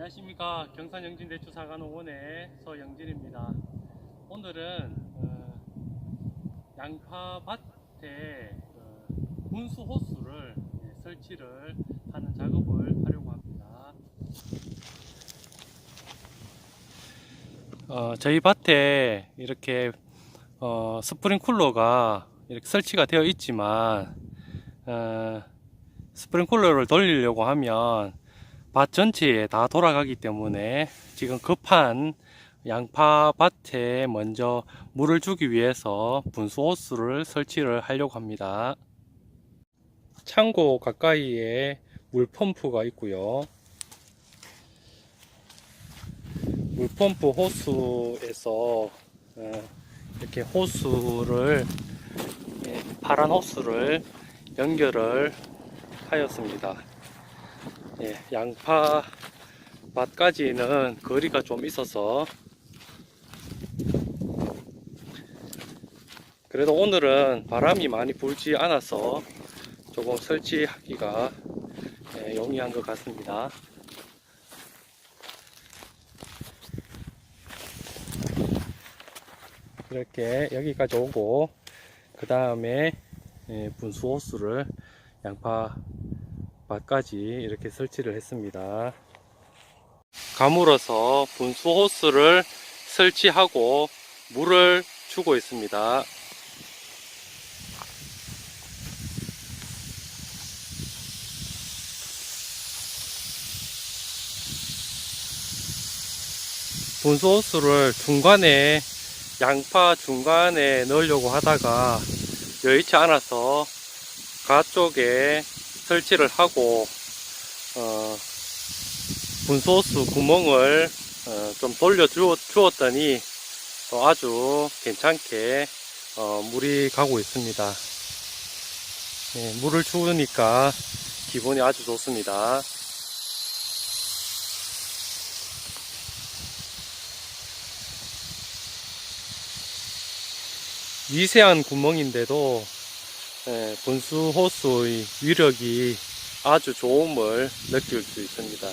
안녕하십니까 경산 영진 대추 사과농원의 서영진입니다. 오늘은 어, 양파밭에 어, 분수 호수를 예, 설치를 하는 작업을 하려고 합니다. 어, 저희 밭에 이렇게 어, 스프링쿨러가 이렇게 설치가 되어 있지만 어, 스프링쿨러를 돌리려고 하면 밭 전체에 다 돌아가기 때문에 지금 급한 양파 밭에 먼저 물을 주기 위해서 분수 호스를 설치를 하려고 합니다. 창고 가까이에 물 펌프가 있고요. 물 펌프 호스에서 어, 이렇게 호스를 예, 파란 호스를 연결을 하였습니다. 예, 양파 밭까지는 거리가 좀 있어서 그래도 오늘은 바람이 많이 불지 않아서 조금 설치하기가 예, 용이한 것 같습니다. 이렇게 여기까지 오고 그 다음에 분수 호스를 양파 밭까지 이렇게 설치를 했습니다. 가물어서 분수 호스를 설치하고 물을 주고 있습니다. 분수 호스를 중간에 양파 중간에 넣으려고 하다가 여의치 않아서 가 쪽에 설치를 하고 어, 분소스 구멍을 어, 좀 돌려 주었더니 또 아주 괜찮게 어, 물이 가고 있습니다. 네, 물을 주우니까 기분이 아주 좋습니다. 미세한 구멍인데도 예, 분수 호스의 위력이 아주 좋음을 느낄 수 있습니다.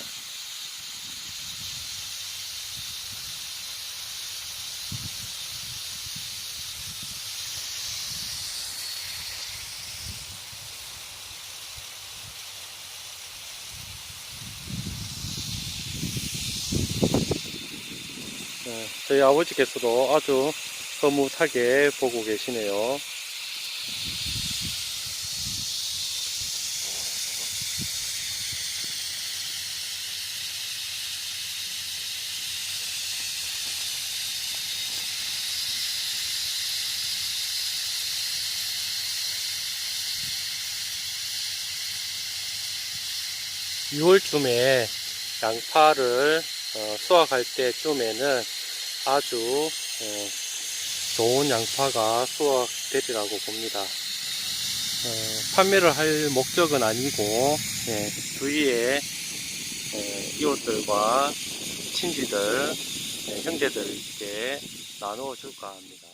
예, 저희 아버지께서도 아주 흐뭇하게 보고 계시네요. 6월쯤에 양파를 어, 수확할 때쯤에는 아주 어, 좋은 양파가 수확되리라고 봅니다. 어, 판매를 할 목적은 아니고 예, 주위에 예, 이웃들과 친지들, 예, 형제들에게 나누어 줄까 합니다.